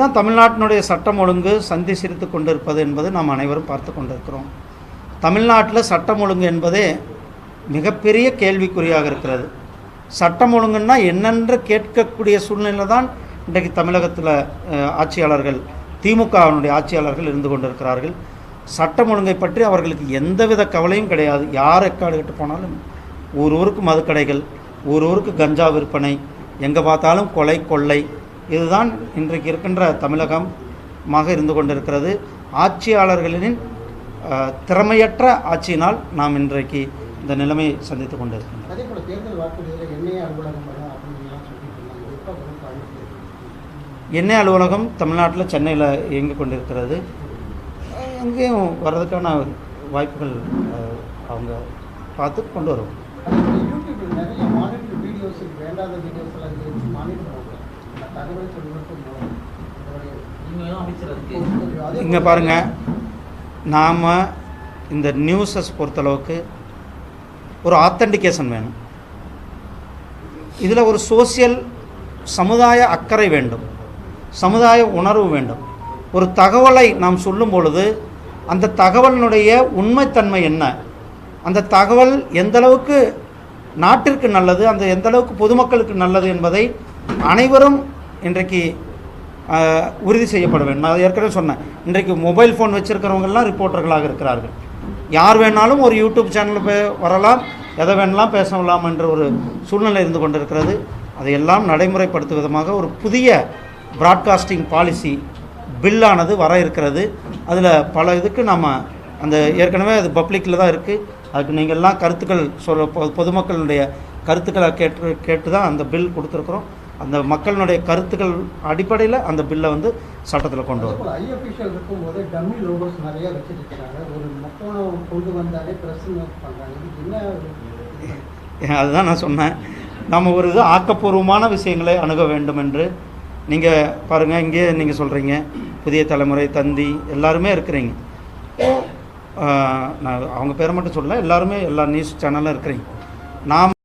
இதுதான் தமிழ்நாட்டினுடைய சட்டம் ஒழுங்கு சந்தி சிரித்து கொண்டிருப்பது என்பது நாம் அனைவரும் பார்த்து கொண்டிருக்கிறோம். தமிழ்நாட்டில் சட்டம் ஒழுங்கு என்பதே மிகப்பெரிய கேள்விக்குறியாக இருக்கிறது. சட்டம் ஒழுங்குன்னா என்னென்று கேட்கக்கூடிய சூழ்நிலை தான் இன்றைக்கு தமிழகத்தில் ஆட்சியாளர்கள் திமுகவினுடைய ஆட்சியாளர்கள் இருந்து கொண்டிருக்கிறார்கள். சட்டம் ஒழுங்கை பற்றி அவர்களுக்கு எந்தவித கவலையும் கிடையாது. யார் எக்காடு கட்டு போனாலும் ஒரு ஊருக்கு மதுக்கடைகள் ஒரு ஊருக்கு கஞ்சா விற்பனை எங்கே பார்த்தாலும் கொலை கொள்ளை இதுதான் இன்றைக்கு இருக்கின்ற தமிழகமாக இருந்து கொண்டிருக்கிறது. ஆட்சியாளர்களின் திறமையற்ற ஆட்சியினால் நாம் இன்றைக்கு இந்த நிலைமையை சந்தித்து கொண்டிருக்கின்றோம். அதே போல தேர்தல் வாக்குறுதியில் எண்ணெய் அலுவலகம் தமிழ்நாட்டில் சென்னையில் இயங்கி கொண்டிருக்கிறது. அஹ், எங்கேயும் வர்றதுக்கான வாய்ப்புகள் அவங்க பார்த்து கொண்டு வருவோம். தகவல் தொழில்நுட்பம் இங்கே பாருங்கள் நாம் இந்த நியூஸஸ் பொறுத்தளவுக்கு ஒரு ஆத்தென்டிகேஷன் வேணும். இதில் ஒரு சோசியல் சமுதாய அக்கறை வேண்டும். சமுதாய உணர்வு வேண்டும். ஒரு தகவலை நாம் சொல்லும் பொழுது அந்த தகவலினுடைய உண்மைத்தன்மை என்ன? அந்த தகவல் எந்த அளவுக்கு நாட்டிற்கு நல்லது அந்த எந்த அளவுக்கு பொதுமக்களுக்கு நல்லது என்பதை அனைவரும் இன்றைக்கு உறுதி செய்யப்பட வேண்டும். நான் ஏற்கனவே சொன்னேன். இன்றைக்கு மொபைல் ஃபோன் வச்சுருக்கிறவங்கெல்லாம் ரிப்போர்ட்டர்களாக இருக்கிறார்கள். யார் வேணாலும் ஒரு யூடியூப் சேனல் வரலாம் எதை வேணாலும் பேசலாம் என்ற ஒரு சூழ்நிலை இருந்து கொண்டிருக்கிறது. அதையெல்லாம் நடைமுறைப்படுத்தும் விதமாக ஒரு புதிய ப்ராட்காஸ்டிங் பாலிசி பில்லானது வர இருக்கிறது. அதில் பல இதுக்கு நம்ம அந்த ஏற்கனவே அது பப்ளிக்கில் தான் இருக்குது அதுக்கு நீங்கள் எல்லாம் கருத்துக்கள் சொல்ல பொ- பொதுமக்களுடைய கருத்துக்களை கேட்டு கேட்டு தான் அந்த பில் கொடுத்துருக்குறோம். அந்த மக்களினுடைய கருத்துக்கள் அடிப்படையில் அந்த பில்லை வந்து சட்டத்தில் கொண்டு வரும். போல ஐ அஃபிஷியல் இருக்கும்போது டம்மி லோகோஸ் நிறைய வச்சுட்டு இருக்காங்க ஒரு முக்கோணம் கொண்டு வந்தாலே பிரஸ் அதுதான் நான் சொன்னேன். நம்ம ஒரு இது ஆக்கப்பூர்வமான விஷயங்களை அணுக வேண்டும் என்று. நீங்கள் பாருங்கள் இங்கே நீங்கள் சொல்கிறீங்க புதிய தலைமுறை தந்தி எல்லாருமே இருக்கிறீங்க. நான் அவங்க பேரை மட்டும் சொல்ல எல்லாருமே எல்லா நியூஸ் சேனலும் இருக்கிறீங்க. நாம்